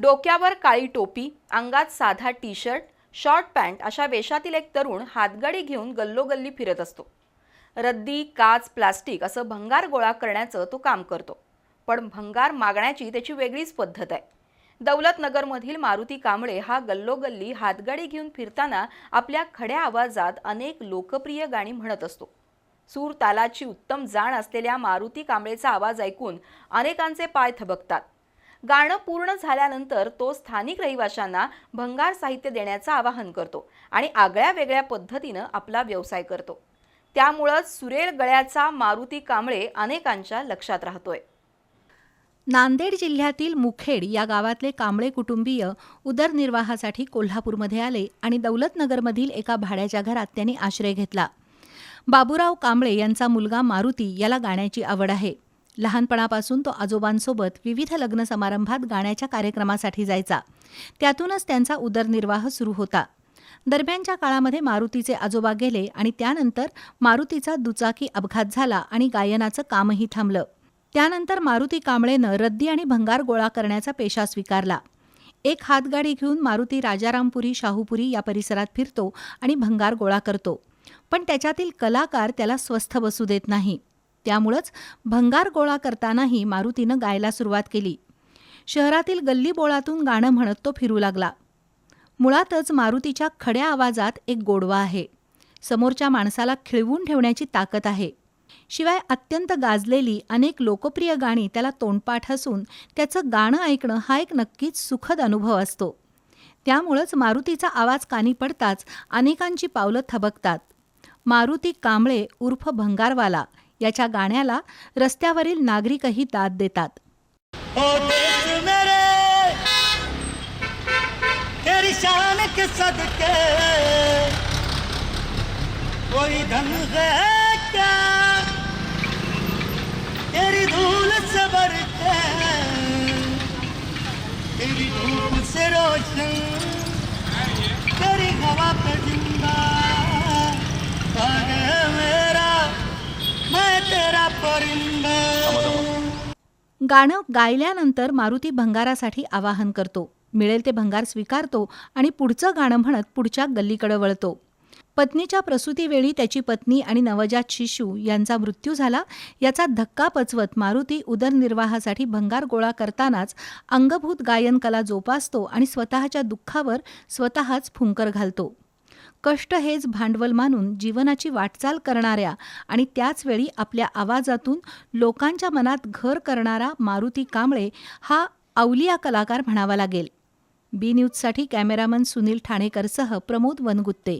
डोक्यावर काळी टोपी अंगात साधा टी शर्ट शॉर्ट पॅन्ट अशा वेशातील एक तरुण हातगाडी घेऊन गल्लोगल्ली फिरत असतो. रद्दी काच प्लास्टिक असं भंगार गोळा करण्याचं तो काम करतो. पण भंगार मागण्याची त्याची वेगळीच पद्धत आहे. दौलतनगरमधील मारुती कांबळे हा गल्लोगल्ली हातगाडी घेऊन फिरताना आपल्या खड्या आवाजात अनेक लोकप्रिय गाणी म्हणत असतो. सूर तालाची उत्तम जाण असलेल्या मारुती कांबळेचा आवाज ऐकून अनेकांचे पाय थबकतात. गाणं पूर्ण झाल्यानंतर तो स्थानिक रहिवाशांना भंगार साहित्य देण्याचं आवाहन करतो आणि आगळ्या वेगळ्या पद्धतीनं आपला व्यवसाय करतो. त्यामुळंच सुरेल गळ्याचा मारुती कांबळे अनेकांच्या लक्षात राहतोय. नांदेड जिल्ह्यातील मुखेड या गावातले कांबळे कुटुंबीय उदरनिर्वाहासाठी कोल्हापूरमध्ये आले आणि दौलतनगरमधील एका भाड्याच्या घरात त्यांनी आश्रय घेतला. बाबूराव कांबळे यांचा मुलगा मारुती याला गाण्याची आवड आहे. लहानपणापासून तो आजोबांसोबत विविध लग्न समारंभात गाण्याच्या कार्यक्रमासाठी जायचा. त्यातूनच त्यांचा उदरनिर्वाह सुरू होता. दरम्यानच्या काळामध्ये मारुतीचे आजोबा गेले आणि त्यानंतर मारुतीचा दुचाकी अपघात झाला आणि गायनाचं कामही थांबलं. त्यानंतर मारुती कांबळेनं रद्दी आणि भंगार गोळा करण्याचा पेशा स्वीकारला. एक हातगाडी घेऊन मारुती राजारामपुरी शाहूपुरी या परिसरात फिरतो आणि भंगार गोळा करतो. पण त्याच्यातील कलाकार त्याला स्वस्थ बसू देत नाही. त्यामुळंच भंगार गोळा करतानाही मारुतीनं गायला सुरुवात केली. शहरातील गल्लीबोळातून गाणं म्हणत तो फिरू लागला. मुळातच मारुतीच्या खड्या आवाजात एक गोडवा आहे. समोरच्या माणसाला खिळवून ठेवण्याची ताकद आहे. शिवाय अत्यंत गाजलेली अनेक लोकप्रिय गाणी त्याला तोंडपाठ असून त्याचं गाणं ऐकणं हा एक नक्कीच सुखद अनुभव असतो. त्यामुळंच मारुतीचा आवाज कानी पडताच अनेकांची पावलं थबकतात. मारुती कांबळे उर्फ भंगारवाला याच्या गाण्याला रस्त्यावरील नागरिकही दाद देतात. तेरी धूप से रोशन तेरी हवा पे जिंदा गाणं गायल्यानंतर मारुती भंगारासाठी आवाहन करतो. मिळेल ते भंगार स्वीकारतो आणि पुढचं गाणं म्हणत पुढच्या गल्लीकडे वळतो. पत्नीच्या प्रसूतीवेळी त्याची पत्नी आणि नवजात शिशू यांचा मृत्यू झाला. याचा धक्का पचवत मारुती उदरनिर्वाहासाठी भंगार गोळा करतानाच अंगभूत गायन कला जोपासतो आणि स्वतःच्या दुःखावर स्वतःच फुंकर घालतो. कष्ट हेच भांडवल मानून जीवनाची वाटचाल करणाऱ्या आणि त्याचवेळी आपल्या आवाजातून लोकांच्या मनात घर करणारा मारुती कांबळे हा अवलिया कलाकार म्हणावा लागेल. बी न्यूजसाठी कॅमेरामन सुनील ठाणेकरसह प्रमोद वनगुत्ते.